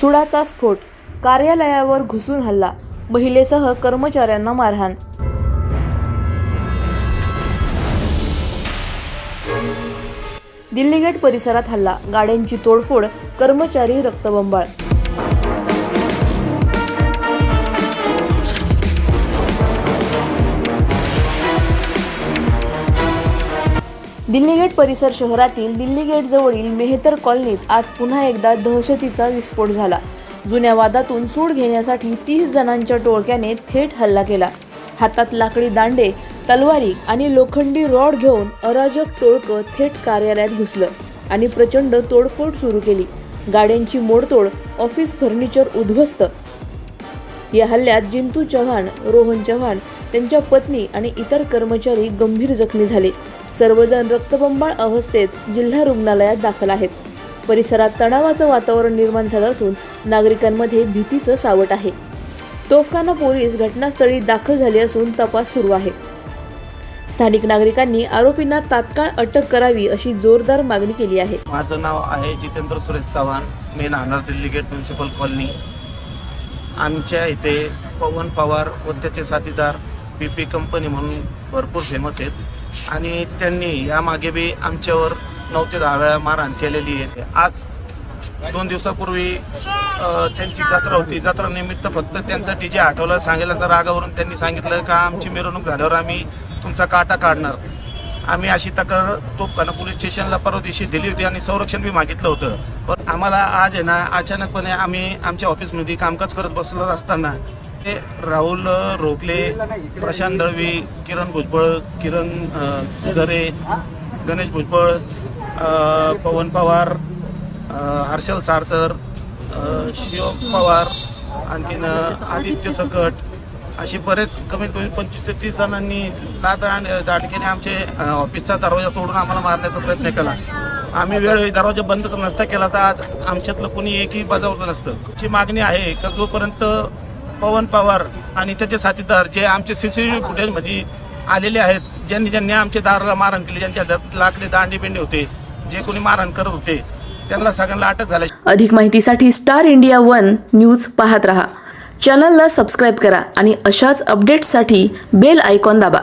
सुडाचा स्फोट कार्यालयावर घुसून हल्ला महिलेसह कर्मचाऱ्यांना मारहाण. दिल्ली गेट परिसरात हल्ला गाड्यांची तोडफोड कर्मचारी रक्तबंबाळ. दिल्ली गेट परिसर शहरातील दिल्ली जवळील मेहतर कॉलनीत आज पुन्हा एकदा दहशतीचा विस्फोट झाला. जुन्या वादातून सूड घेण्यासाठी तीस जणांच्या टोळक्याने थेट हल्ला केला. हातात लाकडी दांडे तलवारी आणि लोखंडी रॉड घेऊन अराजक टोळकं थेट कार्यालयात घुसलं आणि प्रचंड तोडफोड सुरू केली. गाड्यांची मोडतोड ऑफिस फर्निचर उद्ध्वस्त. या हल्ल्यात जिंतू चव्हाण रोहन चव्हाण त्यांच्या पत्नी आणि इतर कर्मचारी गंभीर जखमी झाले. सर्वजण रक्तबंबाळ अवस्थेत जिल्हा रुग्णालयात दाखल आहेत. परिसरात तणावाचं वातावरण निर्माण झालं असून नागरिकांमध्ये भीतीचं सावट आहे. तोफखाना पोलीस घटनास्थळी दाखल झाले असून तपास सुरू आहे. स्थानिक नागरिकांनी आरोपींना तात्काळ अटक करावी अशी जोरदार मागणी केली आहे. माझं नाव आहे जितेंद्र सुरेश चव्हाण. मी Nanar Delhi gate municipal colony. आमच्या इथे पवन पवार व त्याचे साथीदार पी पी कंपनी म्हणून भरपूर फेमस आहेत. आणि त्यांनी यामागे बी आमच्यावर नऊ ते दहा वेळा मारहाण केलेली आहे. आज दोन दिवसापूर्वी त्यांची जत्रा होती. जत्रा निमित्त फक्त त्यांचा डी जे आठवलं सांगायला रागावरून त्यांनी सांगितलं का आमची मिरवणूक झाल्यावर आम्ही तुमचा काटा काढणार. आम्ही अशी तक्रार तोफखाना पोलीस स्टेशनला परवा दिवशी दिली होती आणि संरक्षण बी मागितलं होतं. पण आम्हाला आज आहे ना अचानकपणे आम्ही आमच्या ऑफिसमध्ये कामकाज करत बसलो असताना राहुल रोकले प्रशांत दळवी किरण भुजबळ किरण जरे गणेश भुजबळ पवन पवार हर्षल सारसर शिव पवार आणखीन आदित्य सकट असे बरेच कमीत कमी पंचवीस ते तीस जणांनी लात आणि दाटकीने आमचे ऑफिसचा दरवाजा तोडून आम्हाला मारण्याचा प्रयत्न केला. आम्ही वेळोवेळी दरवाजा बंद नसता केला तर आज आमच्यातलं कोणी एकही बजावलं नसतं. ची मागणी आहे का जोपर्यंत पवन पवार आणि त्याचे साथीदार जे आमचे सीसीटीव्ही फुटेजमध्ये आलेले आहेत ज्यांनी ज्यांनी आमच्या दाराला मारहाण केली ज्यांच्या लाकडे दांडे बिंडे होते जे कोणी मारहाण करत होते त्यांना सगळ्यांना अटक झाली. अधिक माहितीसाठी स्टार इंडिया वन न्यूज पाहत रहा. चॅनलला सबस्क्राईब करा आणि अशाच अपडेट्ससाठी बेल आयकॉन दाबा.